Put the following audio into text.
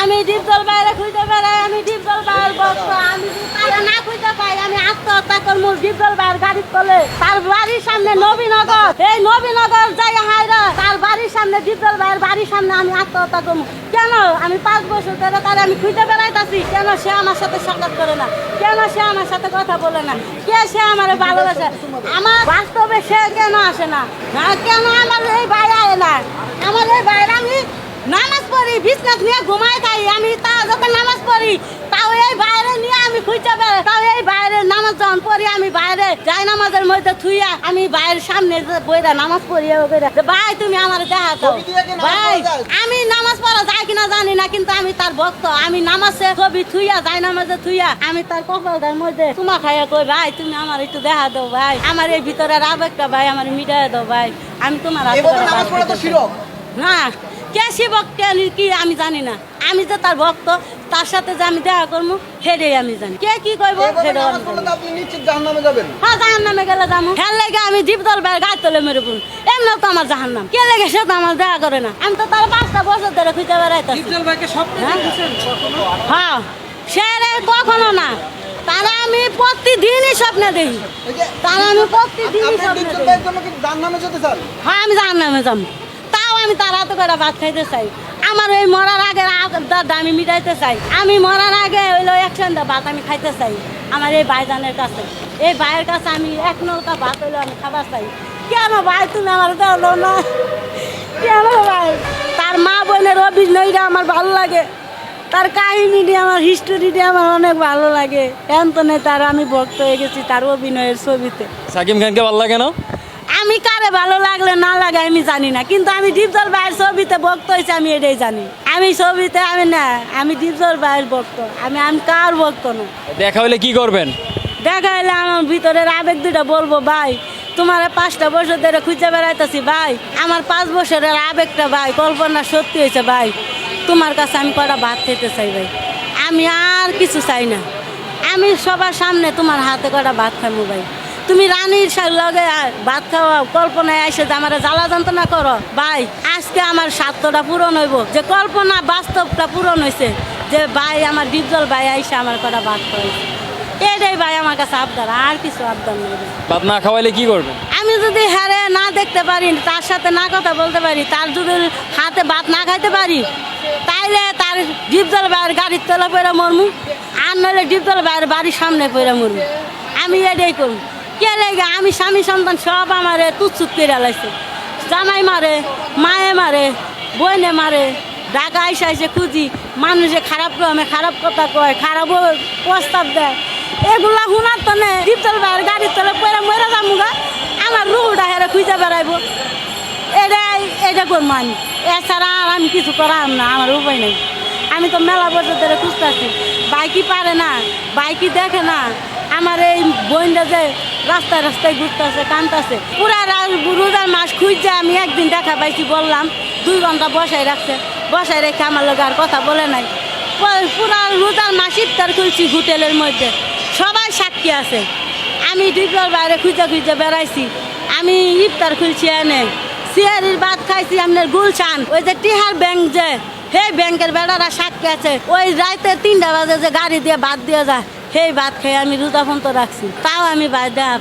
আমি ডিপজল বাইরে খুঁজতে বেড়াই আমি ডিপজল বাইরের ভক্ত আমি না খুঁজতে পাই আমি আত্মহত্যা করব ডিপজল বাইরের গাড়ি তোলে তার বাড়ির সামনে নবীনগর এই নবীনগর জায়গা হাইরা তার বাড়ির সামনে ডিপজল বাইরের বাড়ির সামনে আমি আত্মহত্যা করব। কেন? আমি পাঁচ বছর ধরে তারে আমি খুঁজতে বেড়াইতাছি কেন সে আমার সাথে সাক্ষাৎ করে না? কেন সে আমার সাথে কথা বলে না? কে সে আমার ভালোবাসে? আমার বাস্তবে সে কেন আসে না? হ্যাঁ, কেন আমার এই বাইরে আয় না? আমার এই বাইরে আমি নামাজ পড়ি বিজনেস নিয়ে ঘুমাই তাই আমি তা যত নামাজ পড়ি তাও এই বাইরে নিয়ে আমি খুঁজতে পারি তাও এই বাইরে নামাজ যখন পড়ি আমি বাইরে যাই নামাজের মধ্যে থুইয়া আমি বাইরের সামনে যে বইরা নামাজ পড়ি ভাই তুমি আমার দেখা নামাজ ভাই আমি নামাজ পড়া যায় কিনা জানি না কিন্তু আমি তার ভক্ত। আমি নামাজে ছবি থুইয়া যাই নামাজে থুইয়া আমি তার কপালটার মধ্যে তোমা খাইয়া কই ভাই তুমি আমার একটু দেখা দাও ভাই। আমার এই ভিতরে আবেগটা ভাই আমার মিটাই দাও ভাই। আমি তোমার তো না কে শিবক কে কি আমি জানি না। আমি যে তার ভক্ত তার সাথে যে আমি দেখা করব সেটাই আমি জানি। কে কি করব হ্যাঁ জাহান নামে গেলে যাব। খেয়াল লেগে আমি জীব দল বাইরে গাছ তোলে মেরে পুন এমনি তো আমার জাহান নাম কে লেগে সে তো আমার দেখা করে না। আমি তো তার পাঁচটা বছর ধরে খুঁজে স্বপ্নে হ্যাঁ? হ্যাঁ সে রে কখনো না। তারা আমি প্রতিদিনই স্বপ্নে দেখি। তারা আমি প্রতিদিনই স্বপ্নে দেখি। ভাইয়ের জন্য কি জাহান্নামে যেতে চান? হ্যাঁ আমি জাহান নামে যাব। আমি তার হাতে করে ভাত খাইতে চাই। আমার ওই মরার আগে দাদা আমি মিটাইতে চাই। আমি মরার আগে হইল একসঙ্গে ভাত আমি খাইতে চাই। আমার এই ভাইজানের কাছে। এই ভাইয়ের কাছে আমি এক নৌকা ভাত হইল আমি খাবার চাই। কেন ভাই, তুমি আমার দেওয়া না? কেন ভাই? তার মা বোনের অভিনয়টা আমার ভালো লাগে। তার কাহিনী দিয়ে আমার হিস্টোরি দিয়ে আমার অনেক ভালো লাগে। এন্তনে তার আমি ভক্ত হয়ে গেছি তার অভিনয়ের ছবিতে। সাকিব খানকে ভালো লাগে না? আমি কারে ভালো লাগলে না লাগে আমি জানি না কিন্তু আমি ডিপজল ভাইয়ের ছবিতে ভক্ত হয়েছে আমি এটাই জানি। আমি ছবিতে আমি না আমি ডিপজল ভাইয়ের ভক্ত আমি আমি কার ভক্ত না। দেখা হলে কি করবেন? দেখা এলে আমার ভিতরের আবেগ দুটা বলব ভাই তোমার পাঁচটা বছর ধরে খুঁজে বেড়াইতেছি ভাই আমার পাঁচ বছরের আবেগটা ভাই কল্পনা সত্যি হয়েছে ভাই তোমার কাছে আমি কটা ভাত খেতে চাই ভাই? আমি আর কিছু চাই না। আমি সবার সামনে তোমার হাতে কটা ভাত খাব ভাই? তুমি রানীর লগে ভাত খাওয়া কল্পনায় এসে যে আমার জ্বালা যন্ত্রণা করো। ভাই আজকে আমার স্বার্থটা পূরণ হইব। যে কল্পনা বাস্তবটা পূরণ হয়েছে যে ভাই আমার ডিপজল ভাই আইসে আমার কটা ভাত খাওয়াইছে এটাই ভাই আমার কাছে আবদার আর কিছু আবদার নেই। ভাত না খাওয়াইলে কি করবেন আমি যদি হারে না দেখতে পারি তার সাথে না কথা বলতে পারি তার যদি হাতে ভাত না খাইতে পারি তাইলে তার ডিপজল বাইরের গাড়ির তলা পরে মরমু আর নইলে ডিপজল বাইরের বাড়ির সামনে পরে মরমু। আমি এটাই করব। কে লেগে আমি স্বামী সন্তান সব আমারে তুচ্ছুত করে লাইছে। জামাই মারে, মায়ে মারে বইনে মারে, ঢাকা আইসা আইসে খুঁজি, মানুষে খারাপ কমে খারাপ কথা কয়, খারাপ প্রস্তাব দেয়। এগুলা শুনার তো নে ডিপজল বাইরের গাড়ির তলে পরে মরে যাব গা। আমার রুহুটা হেরে খুঁজে বেড়াইবো। এটাই এটা করব আমি। এছাড়া আর আমি কিছু করাম না, আমার উপায় নেই। আমি তো মেলা বছর ধরে খুঁজতেছি। বাইকই পারে না? বাইকই দেখে না? আমার এই বোনটা যে রাস্তায় রাস্তায় ঘুরতেছে, কানতেছে। পুরা রোজার মাস খুঁজছে আমি একদিন দেখা পাইছি, বললাম, দুই ঘণ্টা বসাই রাখছে। বসাই রেখে আমার লোক আর কথা বলে নাই। পুরা রোজার মাস ইফতার খুলছি হোটেলের মধ্যে। সবাই সাক্ষী আছে। আমি ডিপলার বাইরে খুঁজে খুঁজে বেড়াইছি। আমি ইফতার খুলছি এনে। সিয়ারির ভাত খাইছি, আপনার গুলশান। ওই যে টিহার ব্যাংক যে, সেই ব্যাংকের বেড়ারা সাক্ষী আছে। ওই রাইতে তিনটা বাজে যে গাড়ি দিয়ে ভাত দিয়ে যায়, সেই ভাত খেয়ে আমি রোজা ফন্ত রাখছি। তাও আমি ভাই দেয়া